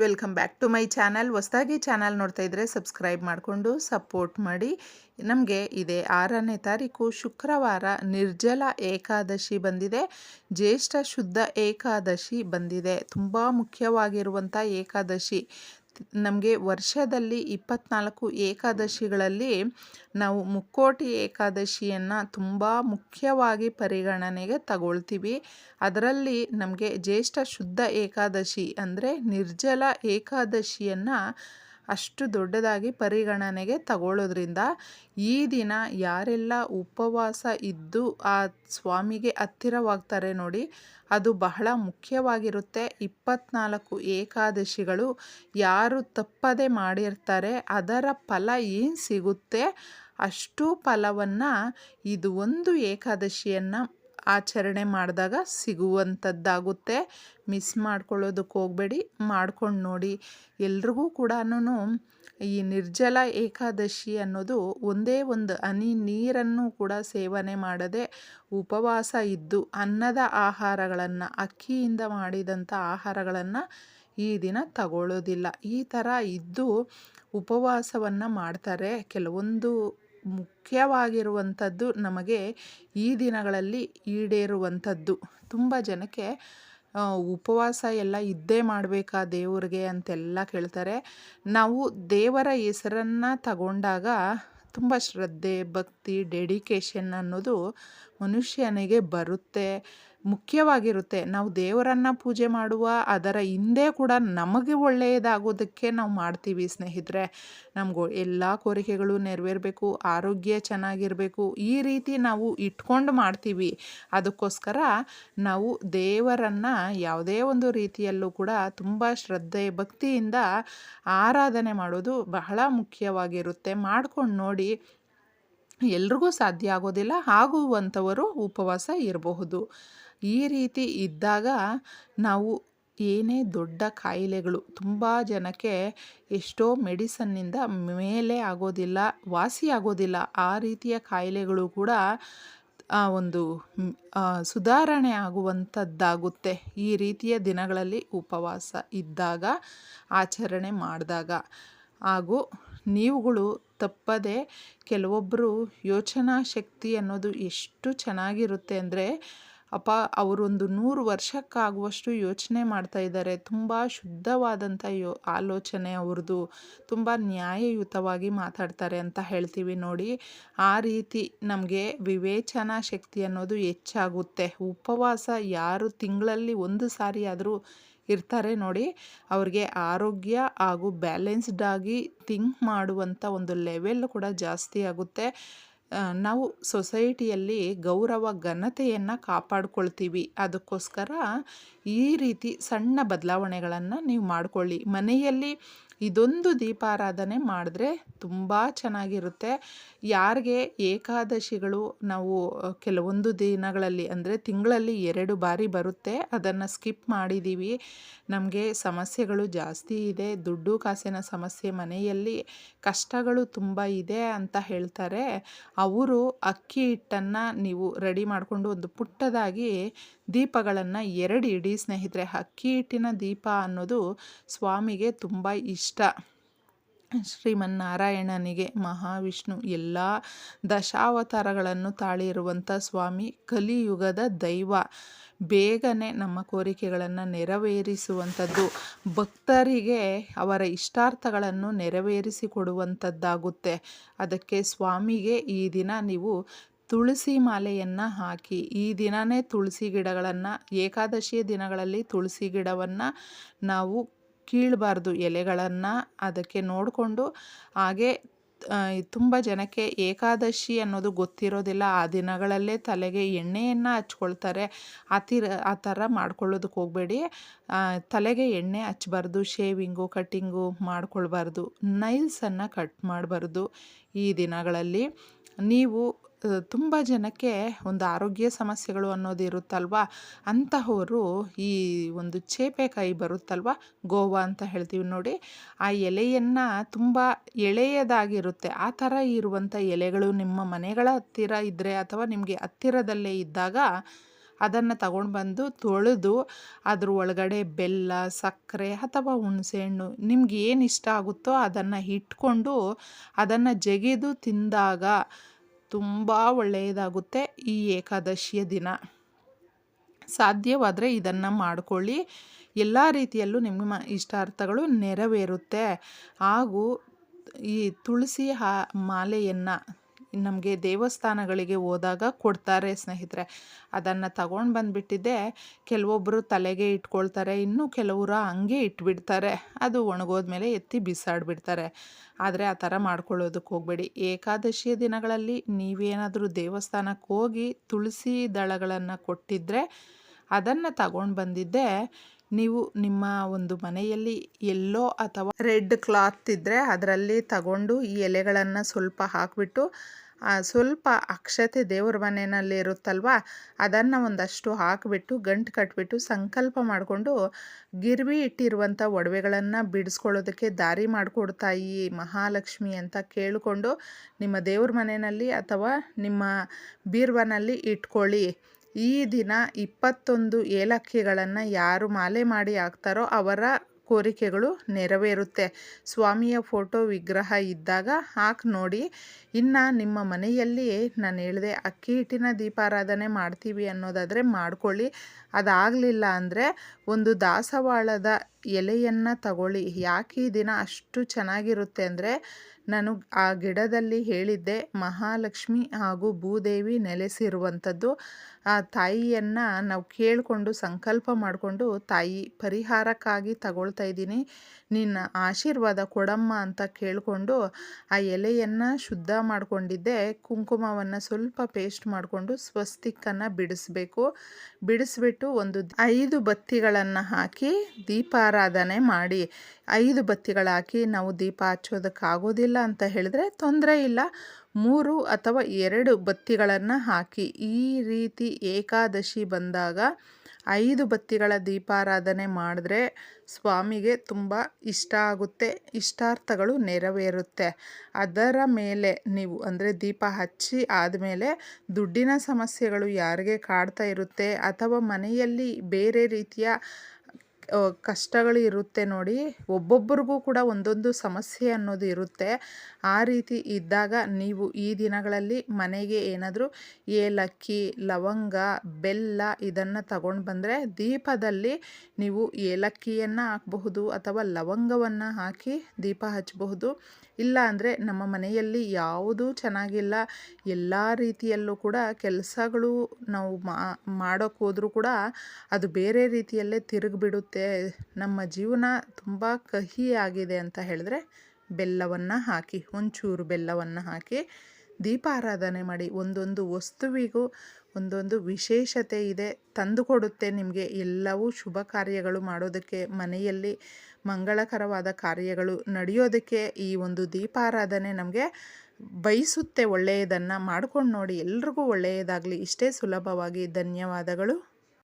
Welcome back to my channel ಹೊಸದಾಗಿ channel ನೋಡ್ತಾ ಇದ್ದರೆ ಸಬ್ಸ್ಕ್ರೈಬ್ ಮಾಡಿಕೊಂಡು ಸಪೋರ್ಟ್ ಮಾಡಿ. ನಮಗೆ ಇದೆ ಆರನೇ ತಾರೀಕು ಶುಕ್ರವಾರ ನಿರ್ಜಲ ಏಕಾದಶಿ ಬಂದಿದೆ. ಜ್ಯೇಷ್ಠ ಶುದ್ಧ ಏಕಾದಶಿ ಬಂದಿದೆ. ತುಂಬ ಮುಖ್ಯವಾಗಿರುವಂಥ ಏಕಾದಶಿ. ನಮಗೆ ವರ್ಷದಲ್ಲಿ ಇಪ್ಪತ್ನಾಲ್ಕು ಏಕಾದಶಿಗಳಲ್ಲಿ ನಾವು ಮುಕ್ಕೋಟಿ ಏಕಾದಶಿಯನ್ನು ತುಂಬ ಮುಖ್ಯವಾಗಿ ಪರಿಗಣನೆಗೆ ತಗೊಳ್ತೀವಿ. ಅದರಲ್ಲಿ ನಮಗೆ ಜ್ಯೇಷ್ಠ ಶುದ್ಧ ಏಕಾದಶಿ ಅಂದರೆ ನಿರ್ಜಲ ಏಕಾದಶಿಯನ್ನು ಅಷ್ಟು ದೊಡ್ಡದಾಗಿ ಪರಿಗಣನೆಗೆ ತಗೊಳ್ಳೋದ್ರಿಂದ ಈ ದಿನ ಯಾರೆಲ್ಲ ಉಪವಾಸ ಇದ್ದು ಆ ಸ್ವಾಮಿಗೆ ಹತ್ತಿರವಾಗ್ತಾರೆ ನೋಡಿ, ಅದು ಬಹಳ ಮುಖ್ಯವಾಗಿರುತ್ತೆ. ಇಪ್ಪತ್ನಾಲ್ಕು ಏಕಾದಶಿಗಳು ಯಾರು ತಪ್ಪದೆ ಮಾಡಿರ್ತಾರೆ, ಅದರ ಫಲ ಏನು ಸಿಗುತ್ತೆ ಅಷ್ಟು ಫಲವನ್ನು ಇದು ಒಂದು ಏಕಾದಶಿಯನ್ನು ಆಚರಣೆ ಮಾಡಿದಾಗ ಸಿಗುವಂಥದ್ದಾಗುತ್ತೆ. ಮಿಸ್ ಮಾಡ್ಕೊಳ್ಳೋದಕ್ಕೆ ಹೋಗಬೇಡಿ. ಮಾಡ್ಕೊಂಡು ನೋಡಿ. ಎಲ್ರಿಗೂ ಕೂಡ ಈ ನಿರ್ಜಲ ಏಕಾದಶಿ ಅನ್ನೋದು ಒಂದೇ ಒಂದು ಹನಿ ನೀರನ್ನು ಕೂಡ ಸೇವನೆ ಮಾಡದೆ ಉಪವಾಸ ಇದ್ದು ಅನ್ನದ ಆಹಾರಗಳನ್ನು, ಅಕ್ಕಿಯಿಂದ ಮಾಡಿದಂಥ ಆಹಾರಗಳನ್ನು ಈ ದಿನ ತಗೊಳ್ಳೋದಿಲ್ಲ. ಈ ಥರ ಇದ್ದು ಉಪವಾಸವನ್ನು ಮಾಡ್ತಾರೆ. ಕೆಲವೊಂದು ಮುಖ್ಯವಾಗಿರುವಂಥದ್ದು ನಮಗೆ ಈ ದಿನಗಳಲ್ಲಿ ಈಡೇರುವಂಥದ್ದು. ತುಂಬ ಜನಕ್ಕೆ ಉಪವಾಸ ಎಲ್ಲ ಇದ್ದೇ ಮಾಡಬೇಕಾ ದೇವರಿಗೆ ಅಂತೆಲ್ಲ ಕೇಳ್ತಾರೆ. ನಾವು ದೇವರ ಹೆಸರನ್ನು ತಗೊಂಡಾಗ ತುಂಬ ಶ್ರದ್ಧೆ, ಭಕ್ತಿ ಡೆಡಿಕೇಶನ್ ಅನ್ನೋದು ಮನುಷ್ಯನಿಗೆ ಬರುತ್ತೆ. ಮುಖ್ಯವಾಗಿರುತ್ತೆ. ನಾವು ದೇವರನ್ನು ಪೂಜೆ ಮಾಡುವ, ಅದರ ಹಿಂದೆ ಕೂಡ ನಮಗೆ ಒಳ್ಳೆಯದಾಗೋದಕ್ಕೆ ನಾವು ಮಾಡ್ತೀವಿ ಸ್ನೇಹಿತರೆ. ನಮಗೂ ಎಲ್ಲ ಕೋರಿಕೆಗಳು ನೆರವೇರಬೇಕು, ಆರೋಗ್ಯ ಚೆನ್ನಾಗಿರಬೇಕು, ಈ ರೀತಿ ನಾವು ಇಟ್ಕೊಂಡು ಮಾಡ್ತೀವಿ. ಅದಕ್ಕೋಸ್ಕರ ನಾವು ದೇವರನ್ನು ಯಾವುದೇ ಒಂದು ರೀತಿಯಲ್ಲೂ ಕೂಡ ತುಂಬ ಶ್ರದ್ಧೆ, ಭಕ್ತಿಯಿಂದ ಆರಾಧನೆ ಮಾಡೋದು ಬಹಳ ಮುಖ್ಯವಾಗಿರುತ್ತೆ. ಮಾಡ್ಕೊಂಡು ನೋಡಿ ಎಲ್ರಿಗೂ ಸಾಧ್ಯ ಆಗೋದಿಲ್ಲ, ಆಗುವಂಥವರು ಉಪವಾಸ ಇರಬಹುದು. ಈ ರೀತಿ ಇದ್ದಾಗ ನಾವು ಏನೇ ದೊಡ್ಡ ಕಾಯಿಲೆಗಳು ತುಂಬ ಜನಕ್ಕೆ ಎಷ್ಟೋ ಮೆಡಿಸನ್ನಿಂದ ಮೇಲೆ ಆಗೋದಿಲ್ಲ, ವಾಸಿ ಆಗೋದಿಲ್ಲ. ಆ ರೀತಿಯ ಕಾಯಿಲೆಗಳು ಕೂಡ ಒಂದು ಸುಧಾರಣೆ ಆಗುವಂಥದ್ದಾಗುತ್ತೆ. ಈ ರೀತಿಯ ದಿನಗಳಲ್ಲಿ ಉಪವಾಸ ಇದ್ದಾಗ, ಆಚರಣೆ ಮಾಡಿದಾಗ. ಹಾಗೂ ನೀವುಗಳು ತಪ್ಪದೆ ಕೆಲವೊಬ್ಬರು ಯೋಚನಾ ಶಕ್ತಿ ಅನ್ನೋದು ಎಷ್ಟು ಚೆನ್ನಾಗಿರುತ್ತೆ ಅಂದರೆ ಅಪ್ಪ ಅವರೊಂದು ನೂರು ವರ್ಷಕ್ಕಾಗುವಷ್ಟು ಯೋಚನೆ ಮಾಡ್ತಾ ಇದ್ದಾರೆ. ತುಂಬ ಶುದ್ಧವಾದಂಥ ಯೋ, ಆಲೋಚನೆ ಅವ್ರದ್ದು. ತುಂಬ ನ್ಯಾಯಯುತವಾಗಿ ಮಾತಾಡ್ತಾರೆ ಅಂತ ಹೇಳ್ತೀವಿ ನೋಡಿ. ಆ ರೀತಿ ನಮಗೆ ವಿವೇಚನಾ ಶಕ್ತಿ ಅನ್ನೋದು ಹೆಚ್ಚಾಗುತ್ತೆ. ಉಪವಾಸ ಯಾರು ತಿಂಗಳಲ್ಲಿ ಒಂದು ಸಾರಿ ಆದರೂ ಇರ್ತಾರೆ ನೋಡಿ. ಅವ್ರಿಗೆ ಆರೋಗ್ಯ ಹಾಗೂ ಬ್ಯಾಲೆನ್ಸ್ಡ್ ಆಗಿ ಥಿಂಕ್ ಮಾಡುವಂಥ ಒಂದು ಲೆವೆಲ್ ಕೂಡ ಜಾಸ್ತಿ ಆಗುತ್ತೆ. ನಾವು ಸೊಸೈಟಿಯಲ್ಲಿ ಗೌರವ ಘನತೆಯನ್ನು ಕಾಪಾಡ್ಕೊಳ್ತೀವಿ. ಅದಕ್ಕೋಸ್ಕರ ಈ ರೀತಿ ಸಣ್ಣ ಬದಲಾವಣೆಗಳನ್ನು ನೀವು ಮಾಡಿಕೊಳ್ಳಿ. ಮನೆಯಲ್ಲಿ ಇದೊಂದು ದೀಪಾರಾಧನೆ ಮಾಡಿದ್ರೆ ತುಂಬ ಚೆನ್ನಾಗಿರುತ್ತೆ. ಯಾರಿಗೆ ಏಕಾದಶಿಗಳು ನಾವು ಕೆಲವೊಂದು ದಿನಗಳಲ್ಲಿ ಅಂದರೆ ತಿಂಗಳಲ್ಲಿ ಎರಡು ಬಾರಿ ಬರುತ್ತೆ. ಅದನ್ನು ಸ್ಕಿಪ್ ಮಾಡಿದ್ದೀವಿ ನಮಗೆ ಸಮಸ್ಯೆಗಳು ಜಾಸ್ತಿ ಇದೆ. ದುಡ್ಡು ಕಾಸಿನ ಸಮಸ್ಯೆ ಮನೆಯಲ್ಲಿ ಕಷ್ಟಗಳು ತುಂಬ ಇದೆ ಅಂತ ಹೇಳ್ತಾರೆ. ಅವರು ಅಕ್ಕಿ ಹಿಟ್ಟನ್ನು ನೀವು ರೆಡಿ ಮಾಡಿಕೊಂಡು ಒಂದು ಪುಟ್ಟದಾಗಿ ದೀಪಗಳನ್ನು ಎರಡು ಇಡೀ ಸ್ನೇಹಿತರೆ, ಅಕ್ಕಿ ಹಿಟ್ಟಿನ ದೀಪ ಅನ್ನೋದು ಸ್ವಾಮಿಗೆ ತುಂಬ ಇಷ್ಟ. ಶ್ರೀಮನ್ನಾರಾಯಣನಿಗೆ ಮಹಾವಿಷ್ಣು ಎಲ್ಲ ದಶಾವತಾರಗಳನ್ನು ತಾಳಿರುವಂಥ ಸ್ವಾಮಿ, ಕಲಿಯುಗದ ದೈವ. ಬೇಗನೆ ನಮ್ಮ ಕೋರಿಕೆಗಳನ್ನು ನೆರವೇರಿಸುವಂಥದ್ದು ಭಕ್ತರಿಗೆ ಅವರ ಇಷ್ಟಾರ್ಥಗಳನ್ನು ನೆರವೇರಿಸಿಕೊಡುವಂಥದ್ದಾಗುತ್ತೆ ಅದಕ್ಕೆ ಸ್ವಾಮಿಗೆ ಈ ದಿನ ನೀವು ತುಳಸಿ ಮಾಲೆಯನ್ನು ಹಾಕಿ, ಈ ದಿನವೇ ತುಳಸಿ ಗಿಡಗಳನ್ನು, ಏಕಾದಶಿಯ ದಿನಗಳಲ್ಲಿ ತುಳಸಿ ಗಿಡವನ್ನು ನಾವು ಕೀಳಬಾರ್ದು ಎಲೆಗಳನ್ನು ಅದಕ್ಕೆ ನೋಡಿಕೊಂಡು ಹಾಗೆ ತುಂಬ ಜನಕ್ಕೆ ಏಕಾದಶಿ ಅನ್ನೋದು ಗೊತ್ತಿರೋದಿಲ್ಲ. ಆ ದಿನಗಳಲ್ಲೇ ತಲೆಗೆ ಎಣ್ಣೆಯನ್ನು ಹಚ್ಕೊಳ್ತಾರೆ. ಆ ತೀರ, ಆ ಥರ ಮಾಡ್ಕೊಳ್ಳೋದಕ್ಕೆ ಹೋಗಬೇಡಿ. ತಲೆಗೆ ಎಣ್ಣೆ ಹಚ್ಬಾರ್ದು, ಶೇವಿಂಗು ಕಟ್ಟಿಂಗು ಮಾಡ್ಕೊಳ್ಬಾರ್ದು. ನೈಲ್ಸನ್ನು ಕಟ್ ಮಾಡಬಾರ್ದು ಈ ದಿನಗಳಲ್ಲಿ. ನೀವು ತುಂಬ ಜನಕ್ಕೆ ಒಂದು ಆರೋಗ್ಯ ಸಮಸ್ಯೆಗಳು ಅನ್ನೋದು ಇರುತ್ತಲ್ವ? ಅಂತಹವರು ಈ ಒಂದು ಚೇಪೆಕಾಯಿ ಬರುತ್ತಲ್ವ? ಗೋವಾ ಅಂತ ಹೇಳ್ತೀವಿ ನೋಡಿ. ಆ ಎಲೆಯನ್ನು ತುಂಬ ಎಳೆಯದಾಗಿರುತ್ತೆ. ಆ ಥರ ಇರುವಂಥ ಎಲೆಗಳು ನಿಮ್ಮ ಮನೆಗಳ ಹತ್ತಿರ ಇದ್ದರೆ ಅಥವಾ ನಿಮಗೆ ಹತ್ತಿರದಲ್ಲೇ ಇದ್ದಾಗ ಅದನ್ನು ತಗೊಂಡು ಬಂದು ತೊಳೆದು ಅದ್ರ ಒಳಗಡೆ ಬೆಲ್ಲ, ಸಕ್ಕರೆ ಅಥವಾ ಹುಣಸೆಹಣ್ಣು ನಿಮ್ಗೆ ಏನು ಇಷ್ಟ ಆಗುತ್ತೋ ಅದನ್ನು ಇಟ್ಕೊಂಡು ಅದನ್ನು ಜಗಿದು ತಿಂದಾಗ ತುಂಬ ಒಳ್ಳೆಯದಾಗುತ್ತೆ ಈ ಏಕಾದಶಿಯ ದಿನ. ಸಾಧ್ಯವಾದರೆ ಇದನ್ನು ಮಾಡಿಕೊಳ್ಳಿ. ಎಲ್ಲ ರೀತಿಯಲ್ಲೂ ನಿಮ್ಮ ಇಷ್ಟಾರ್ಥಗಳು ನೆರವೇರುತ್ತೆ. ಹಾಗೂ ಈ ತುಳಸಿ ಹಾ, ಮಾಲೆಯನ್ನು ನಮಗೆ ದೇವಸ್ಥಾನಗಳಿಗೆ ಹೋದಾಗ ಕೊಡ್ತಾರೆ ಸ್ನೇಹಿತರೆ. ಅದನ್ನು ತಗೊಂಡು ಬಂದುಬಿಟ್ಟಿದ್ದೆ. ಕೆಲವೊಬ್ಬರು ತಲೆಗೆ ಇಟ್ಕೊಳ್ತಾರೆ, ಇನ್ನು ಕೆಲವರು ಹಂಗೆ ಇಟ್ಬಿಡ್ತಾರೆ. ಅದು ಒಣಗೋದ್ಮೇಲೆ ಎತ್ತಿ ಬಿಸಾಡಿಬಿಡ್ತಾರೆ. ಆದರೆ ಆ ಥರ ಮಾಡ್ಕೊಳ್ಳೋದಕ್ಕೆ ಹೋಗಬೇಡಿ. ಏಕಾದಶಿಯ ದಿನಗಳಲ್ಲಿ ನೀವೇನಾದರೂ ದೇವಸ್ಥಾನಕ್ಕೆ ಹೋಗಿ ತುಳಸಿ ದಳಗಳನ್ನು ಕೊಟ್ಟಿದ್ದರೆ ಅದನ್ನು ತಗೊಂಡು ಬಂದಿದ್ದೆ. ನೀವು ನಿಮ್ಮ ಒಂದು ಮನೆಯಲ್ಲಿ ಎಲ್ಲೋ ಅಥವಾ ರೆಡ್ ಕ್ಲಾತ್ ಇದ್ದರೆ ಅದರಲ್ಲಿ ತಗೊಂಡು ಈ ಎಲೆಗಳನ್ನು ಸ್ವಲ್ಪ ಹಾಕಿಬಿಟ್ಟು ಸ್ವಲ್ಪ ಅಕ್ಷತೆ ದೇವ್ರ ಮನೆಯಲ್ಲಿ ಇರುತ್ತಲ್ವ? ಅದನ್ನು ಒಂದಷ್ಟು ಹಾಕಿಬಿಟ್ಟು, ಗಂಟು ಕಟ್ಬಿಟ್ಟು, ಸಂಕಲ್ಪ ಮಾಡಿಕೊಂಡು ಗಿರ್ವಿ ಇಟ್ಟಿರುವಂಥ ಒಡವೆಗಳನ್ನು ಬಿಡಿಸ್ಕೊಳ್ಳೋದಕ್ಕೆ ದಾರಿ ಮಾಡಿಕೊಡ್ತಾ ಈ ಮಹಾಲಕ್ಷ್ಮಿ ಅಂತ ಕೇಳಿಕೊಂಡು ನಿಮ್ಮ ದೇವ್ರ ಮನೆಯಲ್ಲಿ ಅಥವಾ ನಿಮ್ಮ ಬೀರ್ವನಲ್ಲಿ ಇಟ್ಕೊಳ್ಳಿ. ಈ ದಿನ ಇಪ್ಪತ್ತೊಂದು ಏಲಕ್ಕಿಗಳನ್ನು ಯಾರು ಮಾಲೆ ಮಾಡಿ ಹಾಕ್ತಾರೋ ಅವರ ಕೋರಿಕೆಗಳು ನೆರವೇರುತ್ತೆ. ಸ್ವಾಮಿಯ ಫೋಟೋ ವಿಗ್ರಹ ಇದ್ದಾಗ ಹಾಕಿ ನೋಡಿ, ಇನ್ನು ನಿಮ್ಮ ಮನೆಯಲ್ಲಿ ನಾನು ಹೇಳಿದೆ ಅಕ್ಕಿ ಹಿಟ್ಟಿನ ದೀಪಾರಾಧನೆ ಮಾಡ್ತೀವಿ ಅನ್ನೋದಾದರೆ ಮಾಡ್ಕೊಳ್ಳಿ. ಅದಾಗಲಿಲ್ಲ ಅಂದರೆ ಒಂದು ದಾಸವಾಳದ ಎಲೆಯನ್ನು ತಗೊಳ್ಳಿ. ಯಾಕೆ ಈ ದಿನ ಅಷ್ಟು ಚೆನ್ನಾಗಿರುತ್ತೆ ಅಂದರೆ ನಾನು ಆ ಗಿಡದಲ್ಲಿ ಹೇಳಿದ್ದೆ, ಮಹಾಲಕ್ಷ್ಮಿ ಹಾಗೂ ಭೂದೇವಿ ನೆಲೆಸಿರುವಂಥದ್ದು. ಆ ತಾಯಿಯನ್ನು ನಾವು ಕೇಳಿಕೊಂಡು ಸಂಕಲ್ಪ ಮಾಡಿಕೊಂಡು, ತಾಯಿ, ಪರಿಹಾರಕ್ಕಾಗಿ ತಗೊಳ್ತಾ ಇದ್ದೀನಿ. ನಿನ್ನ ಆಶೀರ್ವಾದ ಕೊಡಮ್ಮ ಅಂತ ಕೇಳಿಕೊಂಡು ಆ ಎಲೆಯನ್ನು ಶುದ್ಧ ಮಾಡಿಕೊಂಡಿದ್ದೆ. ಕುಂಕುಮವನ್ನು ಸ್ವಲ್ಪ ಪೇಸ್ಟ್ ಮಾಡಿಕೊಂಡು ಸ್ವಸ್ತಿಕ್ಕನ್ನು ಬಿಡಿಸ್ಬೇಕು. ಬಿಡಿಸ್ಬಿಟ್ಟು ಒಂದು ಐದು ಬತ್ತಿಗಳನ್ನು ಹಾಕಿ ದೀಪಾರಾಧನೆ ಮಾಡಿ. ಐದು ಬತ್ತಿಗಳಾಕಿ ನಾವು ದೀಪ ಹಚ್ಚೋದಕ್ಕಾಗೋದಿಲ್ಲ ಅಂತ ಹೇಳಿದ್ರೆ ತೊಂದರೆ ಇಲ್ಲ. ಮೂರು ಅಥವಾ ಎರಡು ಬತ್ತಿಗಳನ್ನು ಹಾಕಿ. ಈ ರೀತಿ ಏಕಾದಶಿ ಬಂದಾಗ ಐದು ಬತ್ತಿಗಳ ದೀಪಾರಾಧನೆ ಮಾಡಿದ್ರೆ ಸ್ವಾಮಿಗೆ ತುಂಬ ಇಷ್ಟ ಆಗುತ್ತೆ, ಇಷ್ಟಾರ್ಥಗಳು ನೆರವೇರುತ್ತೆ. ಅದರ ಮೇಲೆ ನೀವು, ಅಂದರೆ ದೀಪ ಹಚ್ಚಿ ಆದಮೇಲೆ ದುಡ್ಡಿನ ಸಮಸ್ಯೆಗಳು ಯಾರಿಗೆ ಕಾಡ್ತಾ ಇರುತ್ತೆ ಅಥವಾ ಮನೆಯಲ್ಲಿ ಬೇರೆ ರೀತಿಯ ಕಷ್ಟಗಳು ಇರುತ್ತೆ ನೋಡಿ. ಒಬ್ಬೊಬ್ಬರಿಗೂ ಕೂಡ ಒಂದೊಂದು ಸಮಸ್ಯೆ ಅನ್ನೋದು ಇರುತ್ತೆ. ಆ ರೀತಿ ಇದ್ದಾಗ ನೀವು ಈ ದಿನಗಳಲ್ಲಿ ಮನೆಗೆ ಏನಾದರೂ ಏಲಕ್ಕಿ ಲವಂಗ, ಬೆಲ್ಲ ಇದನ್ನು ತಗೊಂಡು ಬಂದರೆ ದೀಪದಲ್ಲಿ ನೀವು ಏಲಕ್ಕಿಯನ್ನು ಹಾಕಬಹುದು ಅಥವಾ ಲವಂಗವನ್ನು ಹಾಕಿ ದೀಪ ಹಚ್ಚಬಹುದು ಇಲ್ಲ ಅಂದರೆ ನಮ್ಮ ಮನೆಯಲ್ಲಿ ಯಾವುದೂ ಚೆನ್ನಾಗಿಲ್ಲ. ಎಲ್ಲ ರೀತಿಯಲ್ಲೂ ಕೂಡ ಕೆಲಸಗಳು ನಾವು ಮಾಡೋಕ್ಕೆ ಹೋದರೂ ಕೂಡ ಅದು ಬೇರೆ ರೀತಿಯಲ್ಲೇ ತಿರುಗಿಬಿಡುತ್ತೆ. ನಮ್ಮ ಜೀವನ ತುಂಬ ಕಹಿ ಆಗಿದೆ ಅಂತ ಹೇಳಿದ್ರೆ ಬೆಲ್ಲವನ್ನು ಹಾಕಿ, ಒಂಚೂರು ಬೆಲ್ಲವನ್ನು ಹಾಕಿ ದೀಪಾರಾಧನೆ ಮಾಡಿ, ಒಂದೊಂದು ವಸ್ತುವಿಗೂ ಒಂದೊಂದು ವಿಶೇಷತೆ ಇದೆ ತಂದುಕೊಡುತ್ತೆ ನಿಮಗೆ. ಎಲ್ಲವೂ ಶುಭ ಕಾರ್ಯಗಳು ಮಾಡೋದಕ್ಕೆ, ಮನೆಯಲ್ಲಿ ಮಂಗಳಕರವಾದ ಕಾರ್ಯಗಳು ನಡೆಯೋದಕ್ಕೆ ಈ ಒಂದು ದೀಪಾರಾಧನೆ ನಮಗೆ ಬಯಸುತ್ತೆ. ಒಳ್ಳೆಯದನ್ನು ಮಾಡ್ಕೊಂಡು ನೋಡಿ ಎಲ್ರಿಗೂ ಒಳ್ಳೆಯದಾಗಲಿ. ಇಷ್ಟೇ ಸುಲಭವಾಗಿ ಧನ್ಯವಾದಗಳು.